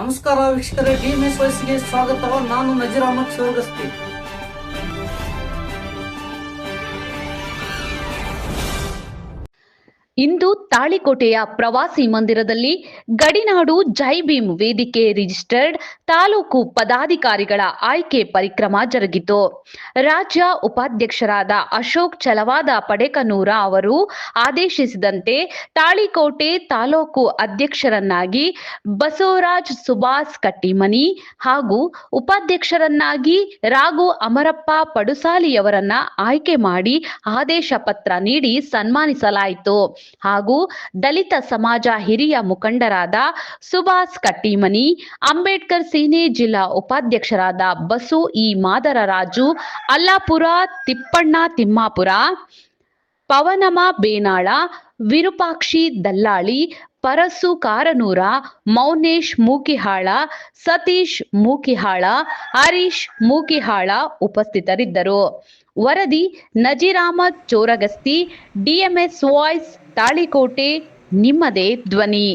ನಮಸ್ಕಾರ ವೀಕ್ಷಕರೇ D S ವಯಸ್ಸಿಗೆ ಸ್ವಾಗತ ನಾನು ನಜೀರ್ ಅಹಮದ್ ಇಂದು ತಾಳಿಕೋಟೆಯ ಪ್ರವಾಸಿ ಮಂದಿರದಲ್ಲಿ ಗಡಿನಾಡು ಜೈ ಭೀಮ್ ವೇದಿಕೆ ರಿಜಿಸ್ಟರ್ಡ್ ತಾಲೂಕು ಪದಾಧಿಕಾರಿಗಳ ಆಯ್ಕೆ ಪರಿಕ್ರಮ ಜರುಗಿತು. ರಾಜ್ಯ ಉಪಾಧ್ಯಕ್ಷರಾದ ಅಶೋಕ್ ಚಲವಾದ ಪಡೆಕನೂರ ಅವರು ಆದೇಶಿಸಿದಂತೆ ತಾಳಿಕೋಟೆ ತಾಲೂಕು ಅಧ್ಯಕ್ಷರನ್ನಾಗಿ ಬಸವರಾಜ್ ಸುಭಾಸ್ ಕಟ್ಟಿಮನಿ ಹಾಗೂ ಉಪಾಧ್ಯಕ್ಷರನ್ನಾಗಿ ರಾಘು ಅಮರಪ್ಪ ಪಡುಸಾಲಿಯವರನ್ನ ಆಯ್ಕೆ ಮಾಡಿ ಆದೇಶ ಪತ್ರ ನೀಡಿ ಸನ್ಮಾನಿಸಲಾಯಿತು. ಹಾಗೂ ದಲಿತ ಸಮಾಜ ಹಿರಿಯ ಮುಖಂಡರಾದ ಸುಭಾಸ್ ಕಟ್ಟಿಮನಿ, ಅಂಬೇಡ್ಕರ್ ಸೇನೆ ಜಿಲ್ಲಾ ಉಪಾಧ್ಯಕ್ಷರಾದ ಬಸು ಇ ಮಾದರರಾಜು, ಅಲ್ಲಾಪುರ, ತಿಪ್ಪಣ್ಣ ತಿಮ್ಮಾಪುರ ಪವನಮ ಬೇನಾಳ, ವಿರೂಪಾಕ್ಷಿ ದಲ್ಲಾಳಿ ಪರಸು ಕಾರನೂರ, ಮೌನೇಶ್ ಮೂಕಿಹಾಳ, ಸತೀಶ್ ಮೂಕಿಹಾಳ, ಹರೀಶ್ ಮೂಕಿಹಾಳ ಉಪಸ್ಥಿತರಿದ್ದರು. ವರದಿ, ನಜಿರಾಮ ಚೋರಗಸ್ತಿ, ಡಿಎಂಎಸ್ ವಾಯ್ಸ್ ತಾಳಿಕೋಟೆ, ನಿಮ್ಮದೇ ಧ್ವನಿ.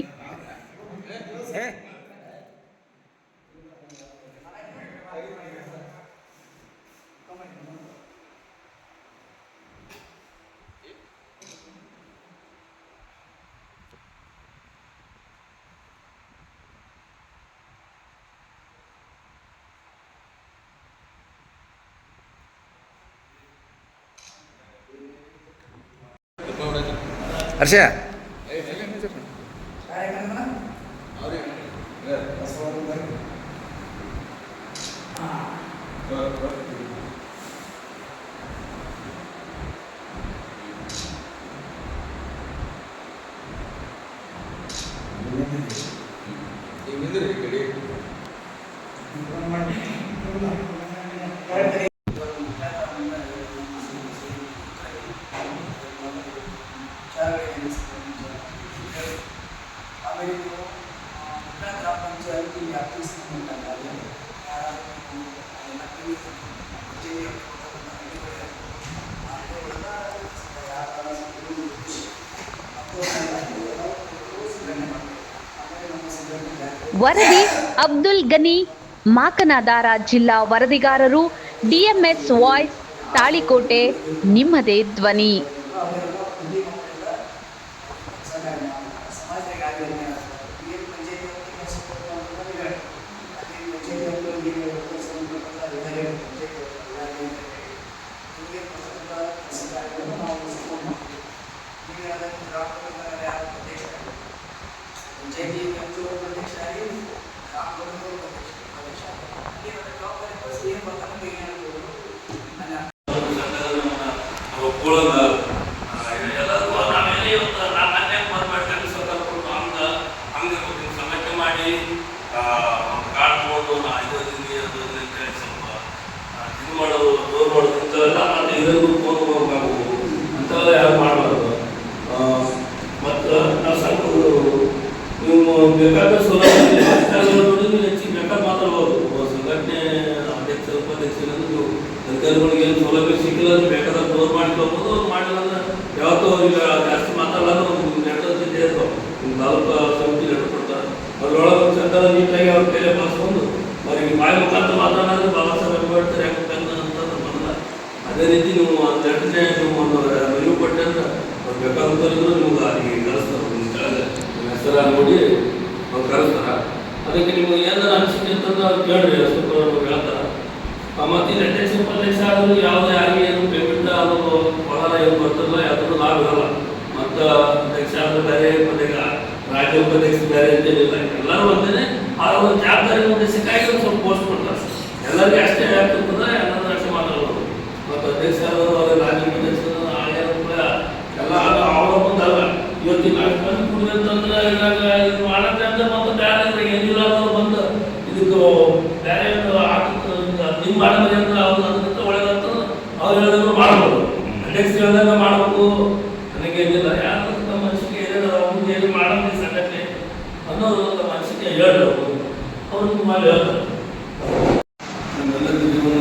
ಹರ್ಷ ಆಮೇಲೆ ವರದಿ ಅಬ್ದುಲ್ ಗನಿ ಮಾಕನದಾರ ಜಿಲ್ಲಾ ವರದಿಗಾರರು ಡಿಎಂಎಸ್ ವಾಯ್ಸ್ ತಾಳಿಕೋಟೆ ನಿಮ್ಮದೇ ಧ್ವನಿ. ಇವತ್ತು ನಾನು ಮಾಡಿ ಒಂದು ಕಾರ್ಡ್ ತಗೊಂಡು ನಾ ಇದು ಮಾಡೋದು ಮಾಡೋದು, ಇಂಥವೆಲ್ಲ ಯಾರು ಮತ್ತು ನಾವು ಬೇಕಾದ ಹೆಚ್ಚಿಗೆ ಬೇಕಾದ ಸಂಘಟನೆ ಅಧ್ಯಕ್ಷ ಉಪಾಧ್ಯಕ್ಷರು ಅಧಿಕಾರಿಗಳಿಗೆ ಸಿಕ್ಕಿಲ್ಲ ಅಂದ್ರೆ ಬೇಕಾದ್ರೆ ದೂರ ಮಾಡ್ಕೊಬೋದು ಅವ್ರು ಮಾಡಿಲ್ಲ ಯಾವತ್ತೋ ಈಗ ಜಾಸ್ತಿ ಮಾತಾಡಲ್ಲ ನೆಟ್ವರ್ಕ್ ಇದೆ ತಾಲೂಕು ಸಮಿತಿ ಕೊಡ್ತಾರೆ. ಅದ್ರೊಳಗೆ ಚಂದ ನೀಟಾಗಿ ಅವ್ರ ಅವ್ರಿಗೆ ಬಾಯಿ ಮುಖಾಂತರ ಮಾತಾಡಿದ್ರೆ ಬಾಬಾ ಸಾಹೇಬ್ ಅಂಬೇಡ್ಕರ್ ಬಂದ ಅದೇ ರೀತಿ ನೀವು ಒಂದು ಲೆಟರ್ನೇ ನೀವು ಒಂದು ರಿವ್ಯೂ ಕೊಟ್ಟೆ ಅಂದ್ರೆ ಅವ್ರು ನಿಮ್ಗೆ ಅಲ್ಲಿಗೆ ಕಳಿಸ್ತಾರೆ. ಕೆಳಗೆ ನಿಮ್ಮ ಹೆಸರ ನೋಡಿ ಅವ್ರು ಕಳಿಸ್ತಾರೆ. ಅದಕ್ಕೆ ನಿಮ್ಗೆ ಏನಾರ ಅನಿಸಿಕೆ ಅಂತಂದ್ರೆ ಅವ್ರು ಕೇಳ್ರಿ. ಸ್ವಲ್ಪ ಹೇಳ್ತಾರೆ. ಮತ್ತೆ ಈ ಸೂಪರ್ ಉಪಾಧ್ಯಕ್ಷ ಆದರೂ ಯಾವುದೇ ಆಗಲಿ ಏನು ಪೇಮೆಂಟ್ ಅದು ಒಳಗ ಏನು ಬರ್ತಲ್ಲ ಯಾವ್ದು ಲಾಭ ಇರಲ್ಲ ಮತ್ತು ಅಧ್ಯಕ್ಷ ಆದ್ರೆ ಬೇರೆ ಮತ್ತೆ ರಾಜ್ಯ ಉಪಾಧ್ಯಕ್ಷ ಬೇರೆ ಅಂತೇನಿಲ್ಲ. ಎಲ್ಲರೂ ಒಂದೇ ಆ ಒಂದು ಜವಾಬ್ದಾರಿ ಉದ್ದೇಶಕ್ಕಾಗಿ ಒಂದು ಸ್ವಲ್ಪ ಪೋಸ್ಟ್ ಮಾಡ್ತಾರೆ ಎಲ್ಲರಿಗೂ ಅಷ್ಟೇ ಆಗ್ತಿರ್ತದೆ ಎಲ್ಲರೂ ಅಷ್ಟೇ ಮಾತಾಡ್ಬೋದು ಮತ್ತು ಅಧ್ಯಕ್ಷ ಆದವರು ಅವ್ರ ರಾಜ್ಯ ಉಪಾಧ್ಯಕ್ಷ ಆಯಾ ಕೂಡ ಎಲ್ಲ ಅದು ಅವರ ಮುಂದಲ್ಲ ಇವತ್ತಿನ ನಾಲ್ಕು ಮಂದಿ ಕುಡಿದೆ ಅಂತಂದ್ರೆ ಇವಾಗ ಇದು ಮಾಡತ್ತೆ ಅಂದ್ರೆ ಮತ್ತೆ ಬೇರೆ ಇದ್ರಾಗ ಏನಿಲ್ಲ ಅನ್ನೋದು ಬಂದು ಇದಕ್ಕೆ ಬೇರೆ ನಿಮ್ಮ ಮಾಡಿದ್ರೆ ಅಂದ್ರೆ ಅವ್ರು ಅದಕ್ಕೆ ಒಳ್ಳೇದಂತ ಅವ್ರು ಹೇಳಿದ್ರು ಮಾಡ್ಬೋದು ಅಧ್ಯಕ್ಷ ಮಾಡಬೇಕು? ನನಗೆ ನನಗೇನಿಲ್ಲ ಯಾರು ನಮ್ಮ ಮನಸ್ಸಿಗೆ ಏನೇನು ಅವ್ರಿಗೆ ಏನು ಮಾಡೋದು ಸಂಗತಿ ಅನ್ನೋದು ನಮ್ಮ ಮನಸ್ಸಿಗೆ ಹೇಳಬೇಕು. ಅವ್ರು ತುಂಬಾ ಹೇಳ್ತಾರೆ. ನಮ್ಮೆಲ್ಲರಿಗೂ ಜೀವನ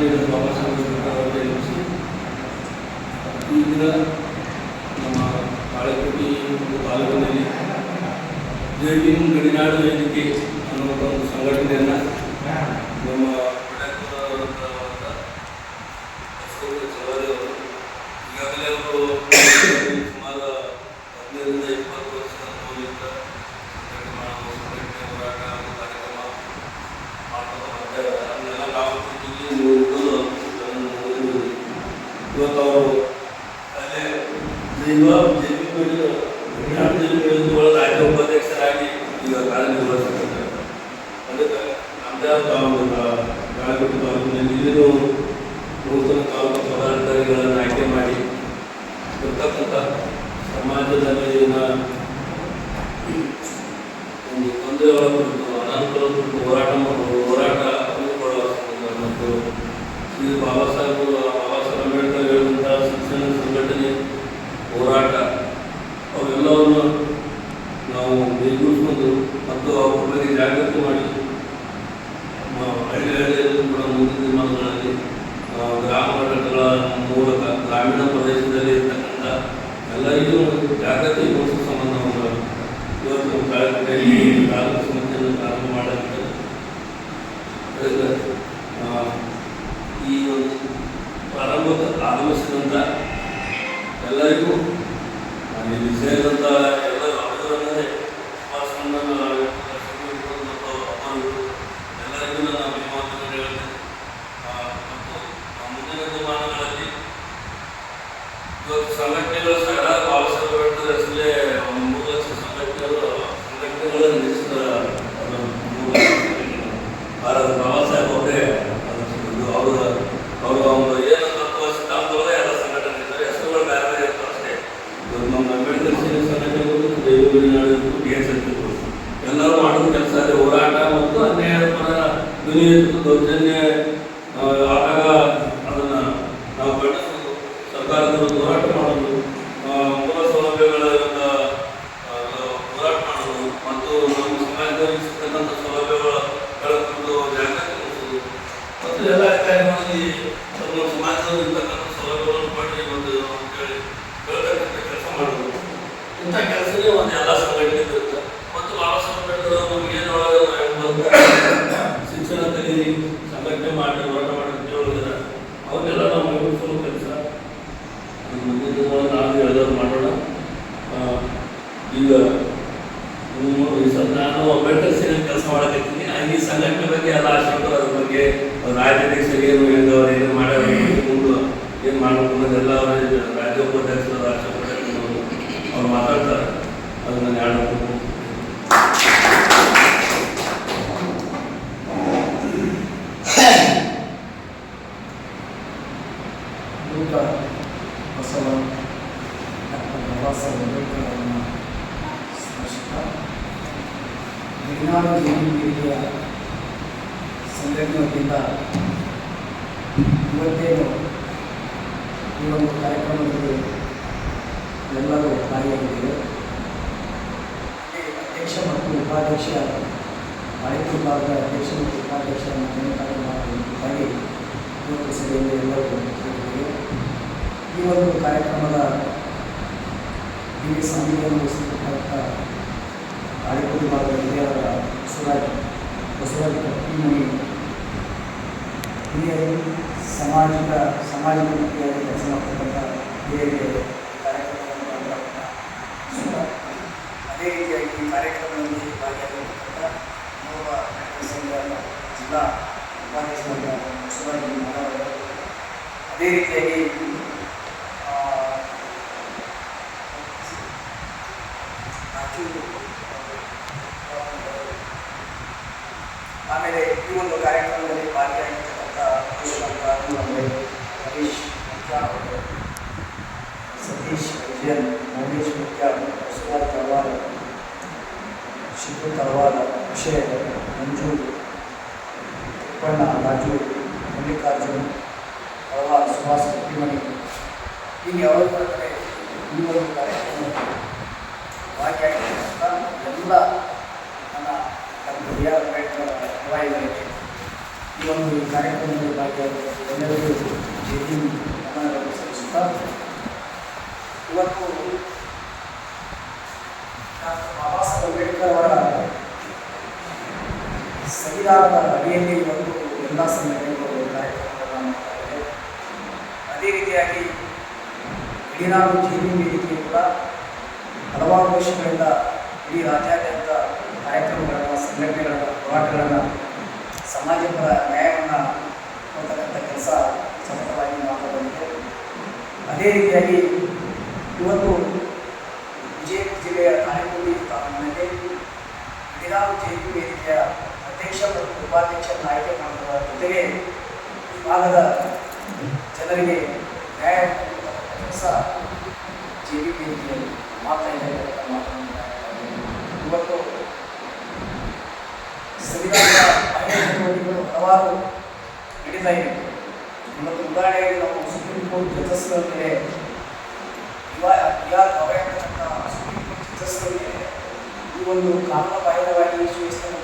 ಗಡಿನಾಡು ವೇದಿಕೆ ಅನ್ನುವಂಥ ಒಂದು ಸಂಘಟನೆಯನ್ನು ನಮ್ಮ ಪ್ರೊಡಕ್ಟ್ ಚಲೋದೇವರು ಈಗಾಗಲೇ ಅವರು ಸುಮಾರು ಹದಿನೈದರಿಂದ ಇಪ್ಪತ್ತು ವರ್ಷ ಅನುಭವದಿಂದ ಸಂಘಟನೆ ಮಾಡೋ ಸಂಘಟನೆ ಹೋರಾಟ ಹಾಗೂ ಕಾರ್ಯಕ್ರಮ ಮಾಡ್ಕೊಂಡು ಬರ್ತಾ ಇದ್ದಾರೆ ಅದನ್ನೆಲ್ಲ ನಾವು ಇಲ್ಲಿ ನೋಡಿದ್ದು ಅದನ್ನು ನೋಡಿದ್ವಿ. ಇವತ್ತು ಅವರು ಅಲ್ಲೇ ಜೈವ ಜೈವಿಕ ರಾಜ್ಯ ಉಪಾಧ್ಯಕ್ಷರಾಗಿ ಈಗ ಕಾರ್ಯನಿರ್ವಹಿಸುತ್ತಿದ್ದಾರೆ ನಮ್ಮದೇ ಆದ ಒಂದು ಗಾಳಿಗುಟ್ಟು ತಾಲೂಕಿನಲ್ಲಿ ಇಲ್ಲಿನೂ ನೂತನ ತಾಲೂಕು ಪದಾಧಿಕಾರಿಗಳನ್ನು ಆಯ್ಕೆ ಮಾಡಿ ಇರ್ತಕ್ಕಂಥ ಸಮಾಜದಲ್ಲಿನ ಒಂದು ತೊಂದರೆಗಳ ಕುರಿತು ಅನಾನುಕೂಲ ಕುರಿತು ಹೋರಾಟ ಹೋರಾಟ ಮತ್ತು ಬಾಬಾ ಸಾಹೇಬ್ ಬಾಬಾ ಸಾಹೇಬ್ ಅಂಬೇಡ್ಕರ್ ಹೇಳಿದಂಥ ಶಿಕ್ಷಣ ಸಂಘಟನೆ ಹೋರಾಟ ಅವೆಲ್ಲವನ್ನು ನಾವು ಕೈಗೂಡಿಸ್ಕೊಂಡು ಮತ್ತು ಅವ್ರ ಬಗ್ಗೆ ಜಾಗೃತಿ ಮಾಡಿ ಮ- ಹಳ್ಳಿ ಹಳ್ಳಿಯಲ್ಲೂ ಕೂಡ ಮುಂದಿನ ದಿನಮಾನಗಳಲ್ಲಿ ಆ, ಗ್ರಾಮ ಘಟಕಗಳ ಮೂಲಕ ಗ್ರಾಮೀಣ ಪ್ರದೇಶದಲ್ಲಿ ಇರ್ತಕ್ಕಂಥ ಎಲ್ಲರಿಗೂ ಜಾಗೃತಿ ಮೂಡಿಸುವ ಸಂಬಂಧವನ್ನು ಇವತ್ತು ತಾಲೂಕಿನಲ್ಲಿ ತಾಲೂಕು ಸಮಿತಿಯನ್ನು ಪ್ರಾರಂಭ ಮಾಡಲಾಗಿದೆ ಅದಕ್ಕೆ ಆ, ಈ ಒಂದು ಪ್ರಾರಂಭಕ್ಕೆ ಆಗಮಿಸಿದಂಥ ಎಲ್ಲರಿಗೂ ಆ, ಇಲ್ಲಿ ಸೇರಿದಂಥ ಎಲ್ಲ ಅವರನ್ನೇ ಸುಭಾಷ್ ಮತ್ತು ಅಮ್ಮರು ಎಲ್ಲರಿಗೂ ನಾನು ಅಭಿಮಾನವನ್ನು ಹೇಳ್ತೇನೆ ಆ, ಮತ್ತು ಆ ಮುಂದಿನ ದಿನಮಾನಗಳಲ್ಲಿ ಇವತ್ತು ಸಂಘಟನೆಗಳು ಸಹ ಬಾಬಾ ಸಾಹೇಬ್ ಅಂಬೇಡ್ಕರ್ ಹೆಸರಲ್ಲೇ ಒಂದು ಮೂರು ಲಕ್ಷ ಸಂಘಟನೆಗಳು ಸಂಘಟನೆಗಳು ನಿಶ್ಚಿತ ಅದು ಮೂರು ಲಕ್ಷ ಸಂಘಟನೆಗಳು. ಭಾರತ ಬಾಬಾ ಸಾಹೇಬ್ ಅವರೇ ಅದು ಅವರ ಅವರ ಒಂದು ಏನು ತತ್ವ ಸಿದ್ಧಾಂತಗಳೇ ಎಲ್ಲ ಸಂಘಟನೆ ಇದ್ದಾರೆ ಹೆಸರುಗಳು ಬೇರೆ ಬೇರೆ ಇರ್ತಾವೆ ಅಷ್ಟೇ ಇವತ್ತು ನಮ್ಮ ಅಂಬೇಡ್ಕರ್ ಸೇನೆ ಸಂಘಟನೆಗಳು ದೇವಗುಡಿನಾಡು ಡಿ ಎಸ್ ಎಲ್ಲರೂ ಮಾಡೋದು ಕೆಲಸ ಅದೇ ಹೋರಾಟ ಮತ್ತು ಅನ್ಯಾಯದ ಪರ ಧ್ವನಿ ಎತ್ತುವುದು, ದೌರ್ಜನ್ಯ ಆದಾಗ ಅದನ್ನು ನಾವು ಖಂಡಿಸೋದು ಸರ್ಕಾರದ ಹೋರಾಟ ಮಾಡೋದು ಮೂಲ ಸೌಲಭ್ಯಗಳ ವಿರುದ್ಧ ಹೋರಾಟ ಮಾಡೋದು ಮತ್ತು ನಮ್ಮ ಸಮಾಜದಲ್ಲಿ ಸಿಗ್ತಕ್ಕಂಥ ಸೌಲಭ್ಯಗಳ ಕುರಿತು ಜಾಗೃತಿ ಮತ್ತು ಎಲ್ಲ ಕಾರ್ಯಗಳಲ್ಲಿ ನಮ್ಮ ಸಮಾಜದಲ್ಲಿ ಇರ್ತಕ್ಕಂಥ ಸೌಲಭ್ಯಗಳನ್ನು ಪಡೆದು ಒಂದು ಅಂತೇಳಿ ಬೆಳತಕ್ಕಂಥ ಕೆಲಸ ಮಾಡೋದು ಇಂಥ ಕೆಲಸನೇ ಒಂದು ಎಲ್ಲ ಸಂಘಟನೆ ಇರುತ್ತೆ ಮತ್ತು ಬಾಬಾ ಸಾಹೇಬ್ ಅಂಬೇಡ್ಕರ್ ಅವರು ನಮ್ಗೆ ಏನು ಶಿಕ್ಷಣ ಕಲೀರಿ ಸಂಘಟನೆ ಮಾಡಿ ಹೋರಾಟ ಮಾಡಿ ಅಂತ ಹೇಳಿದ್ರೆ ಅವನ್ನೆಲ್ಲ ನಾವು ಮುಗಿಸಲು ಕೆಲಸ ಮುಂದಿನ ದಿನಗಳಲ್ಲಿ ನಾವು ಹೇಳಿದವ್ರು ಮಾಡೋಣ ಆ, ಈಗ ನಿಮ್ಮ ಈ ಸಲ ನಾನು ಅಂಬೇಡ್ಕರ್ ಸೇನೆ ಕೆಲಸ ಮಾಡಕತ್ತೀನಿ ಆ ಈ ಸಂಘಟನೆ ಬಗ್ಗೆ ಎಲ್ಲ ಆಶೆಗಳು ಅದ್ರ ಬಗ್ಗೆ ಅವ್ರ ರಾಜ್ಯಾಧ್ಯಕ್ಷರು ಏನು ಹೇಳಿದವರು ಏನು ಮಾಡ್ಯಾರ ಮುಂದೆ ಏನು ಮಾಡಬೇಕು ಅನ್ನೋದೆಲ್ಲ ಅವರ ರಾಜ್ಯ ಉಪಾಧ್ಯಕ್ಷರು ರಾಷ್ಟ್ರ ಉಪಾಧ್ಯಕ್ಷರು ಅವ್ರು ಮಾತಾಡ್ತಾರೆ. ಅದನ್ನ ಎರಡು ಊಟ ಬಸವ ಡಾಕ್ಟರ್ ಬಾಬಾ ಸಾಹೇಬ್ ಅಂಬೇಡ್ಕರ್ ಅವರನ್ನು ಸ್ಮರಿಸುತ್ತಾ ವಿಜ್ಞಾನ ಜೀವಿಯ ಸಂಘಟನೆ ವತಿಯಿಂದ ಇವತ್ತೇನು ಈ ಒಂದು ಕಾರ್ಯಕ್ರಮದಲ್ಲಿ ಎಲ್ಲರೂ ಒಟ್ಟಾಗಿದ್ದೇವೆ ಅಧ್ಯಕ್ಷ ಮತ್ತು ಉಪಾಧ್ಯಕ್ಷ ಆಯ್ತು ವಿಭಾಗದ ಅಧ್ಯಕ್ಷ ಮತ್ತು ಉಪಾಧ್ಯಕ್ಷರನ್ನು ನೇಮಕ ಮಾಡುವುದಕ್ಕಾಗಿ ಇವತ್ತು ಸಭೆಯಲ್ಲಿ ಎಲ್ಲರೂ ಸೇರಿದ್ದೇವೆ ಈ ಒಂದು ಕಾರ್ಯಕ್ರಮದ ದಿವ್ಯ ಸಂವಿಧಾನ ವಹಿಸಿರ್ತಕ್ಕಂಥ ಆಡಳಿತ ವಿಭಾಗದ ಹಿರಿಯರ ಬಸವರಾಜ್ ಬಸವರಾಜ್ ಕಟ್ಟಿಮನಿ ಹಿರಿಯರು ಸಾಮಾಜಿಕ ಸಾಮಾಜಿಕ ಮುಖಿಯಾಗಿ ಕೆಲಸ ಮಾಡ್ತಕ್ಕಂಥ ಹಿರಿಯರಿಗೆ ಕಾರ್ಯಕ್ರಮವನ್ನು ಮಾಡ್ತಕ್ಕಂಥ ಸುತ್ತ ಅದೇ ರೀತಿಯಾಗಿ ಈ ಕಾರ್ಯಕ್ರಮದಲ್ಲಿ ಭಾಗಿಯಾಗಿರ್ತಕ್ಕಂಥ ನೋವ ಸಂಘ ಜಿಲ್ಲಾ ಉಪಾಧ್ಯಕ್ಷ ಅದೇ ರೀತಿಯಾಗಿ ಆಮೇಲೆ ಈ ಒಂದು ಕಾರ್ಯಕ್ರಮದಲ್ಲಿ ಭಾಗಿಯಾಗಿರ್ತಕ್ಕಂಥ ವಿಶ್ವನಾಥ್ ಅಂದರೆ ಹರೀಶ್ ಮುಖ್ಯಾನ್ ಅವರು, ಸತೀಶ್ ವಿಜಯನ್ ಮೌನೇಶ್ ಮುಖ್ಯಾನ್ ಬಸವರಾಜ್ ತಳವಾರ ಶಿವು ತಳವಾರ ವಿಷಯ ಮಂಜು ತಿಪ್ಪಣ್ಣ ರಾಜು ಮಲ್ಲಿಕಾರ್ಜುನ್ ತಳವಾರ ಸುಭಾಷ್ ಕಟ್ಟಿಮಣಿ ಹೀಗೆ ಅವರು ಬರ್ತಾರೆ ಈ ಒಂದು ಎಲ್ಲ ನನ್ನ ಡಾಕ್ಟರ್ ಬಿ ಈ ಒಂದು ಕಾರ್ಯಕ್ರಮದಲ್ಲಿ ಭಾಗಿಯಾಗಿರುವ ಎಲ್ಲರಿಗೂ ಜೈತಿ ನಮನಗಳನ್ನು ಸಲ್ಲಿಸುತ್ತಾ ಇವತ್ತು ಡಾಕ್ಟರ್ ಬಾಬಾ ಸಾಹೇಬ್ ಅಂಬೇಡ್ಕರ್ ಅವರ ಸಂವಿಧಾನದ ಎಲ್ಲ ಸಂಘಟನೆಗಳು ಕಾರ್ಯಕ್ರಮಗಳನ್ನು ಅದೇ ರೀತಿಯಾಗಿ ನಾಡು ಜೀವಿ ವೇದಿಕೆ ಕೂಡ ಹಲವಾರು ವರ್ಷಗಳಿಂದ ಇಡೀ ರಾಜ್ಯಾದ್ಯಂತ ಕಾರ್ಯಕ್ರಮಗಳನ್ನು, ಸಂಘಟನೆಗಳನ್ನು, ಹೋರಾಟಗಳನ್ನು ಸಮಾಜ ಪರ ನ್ಯಾಯವನ್ನು ಕೊಡ್ತಕ್ಕಂಥ ಕೆಲಸ ಸತತವಾಗಿ ಮಾಡ್ತಾ ಬಂದಿದೆ. ಅದೇ ರೀತಿಯಾಗಿ ಇವತ್ತು ವಿಜಯಪುರ ಜಿಲ್ಲೆಯ ತಾಳಿಕೋಟಿ ತಾಲೂಕಿನಲ್ಲಿ ಇಡೀ ಜೈಲು ವೇದಿಕೆಯ ಅಧ್ಯಕ್ಷ ಮತ್ತು ಉಪಾಧ್ಯಕ್ಷರನ್ನು ಆಯ್ಕೆ ಮಾಡುವುದರ ಜೊತೆಗೆ ಭಾಗದ ಜನರಿಗೆ ನ್ಯಾಯ ಕೊಡುವಂಥ ಕೆಲಸ ಜೆ ಬಿ ವೇದಿಕೆಯಲ್ಲಿ ಮಾಡ್ತಾ ಇದ್ದಾರೆ ಅಂತ ಮಾತನಾಡ್ತಾ ಇದ್ದಾರೆ. ಇವತ್ತು ಸಂವಿಧಾನದ ಬಾಹ್ಯ ಚಟುವಟಿಕೆಗಳು ಹಲವಾರು ನಡೀತಾ ಇವೆ ಇವತ್ತು ಉದಾಹರಣೆಗೆ ನಾವು ಸುಪ್ರೀಂ ಕೋರ್ಟ್ ಜಡ್ಜಸ್ಗಳ ಮೇಲೆ ಇವ ಯಾರು ಅವಯಂತಕ್ಕಂಥ ಸುಪ್ರೀಂ ಕೋರ್ಟ್ ಜಡ್ಜಸ್ಗಳ ಮೇಲೆ ಈ ಒಂದು ಕಾನೂನು ಬಾಹಿರವಾಗಿ ಸೂಚಿಸ್ತಕ್ಕಂಥ ಕೆಲಸವನ್ನು ಮಾಡ್ತಾ